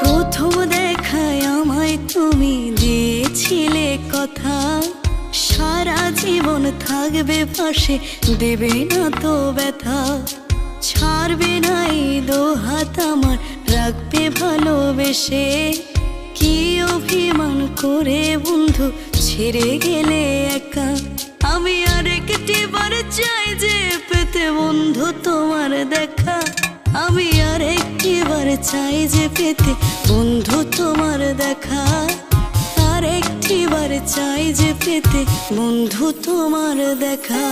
প্রথম দেখায় আমায় তুমি দিয়েছিলে কথা। জীবন থাকবে পাশে, দেবে না তো ব্যথা। ছাড়বে না এই হাত আমার, রাখবে ভালোবেসে। কি অভিমান করে বন্ধু, ছেড়ে গেলে একা। আমি আর একটি বার চাই যে পেতে বন্ধু তোমার দেখা। আমি আর একটিবার চাই যে পেতে বন্ধু তোমার দেখা। একটিবার চাই যে পেতে বন্ধু তোমার দেখা।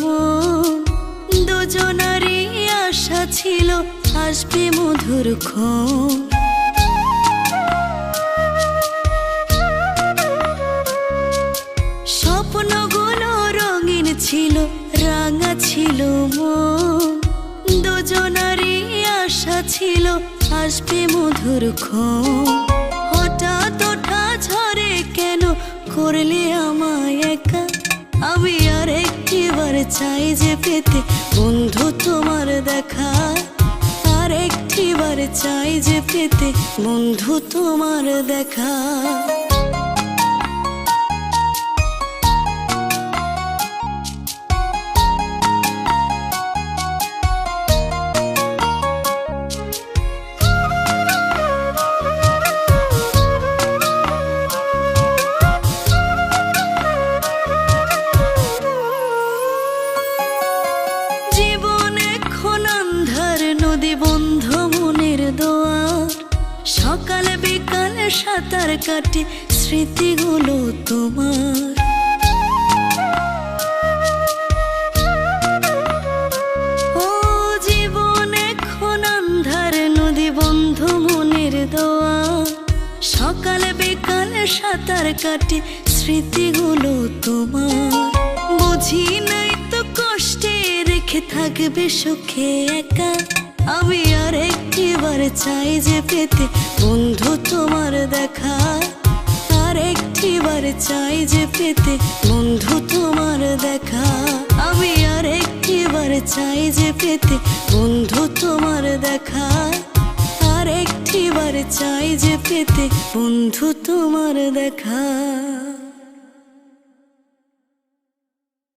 মন, দুজনারই আশা ছিল, আসবে মধুর ক্ষণ। স্বপ্নগুলো রঙিন ছিল, রাঙা ছিল মন, দুজনারই আশা ছিল, আসবে মধুর ক্ষণ। হঠাৎ ওঠা ঝরে কেন করলে আমায় চাই যে পেতে বন্ধু তোমার দেখা। আর একটিবার চাই যে পেতে বন্ধু তোমার দেখা। জীবন এখন আন্ধার নদী বন্ধ মনের দোয়ার সকালে বিকালে সাঁতার কাটে স্মৃতিগুলো তোমার। ও জীবন এখন আন্ধার নদী বন্ধ মনের সকালে বিকালে সাঁতার কাটে স্মৃতিগুলো তোমার। রেখে থাকবে, সুখে একা। আমি আর একটিবার চাই যে পেতে বন্ধু তোমার দেখা। আর একটিবার চাই যে পেতে বন্ধু তোমার দেখা। আমি আর একটিবার চাই যে পেতে বন্ধু তোমার দেখা। আর একটিবার চাই যে পেতে বন্ধু তোমার দেখা।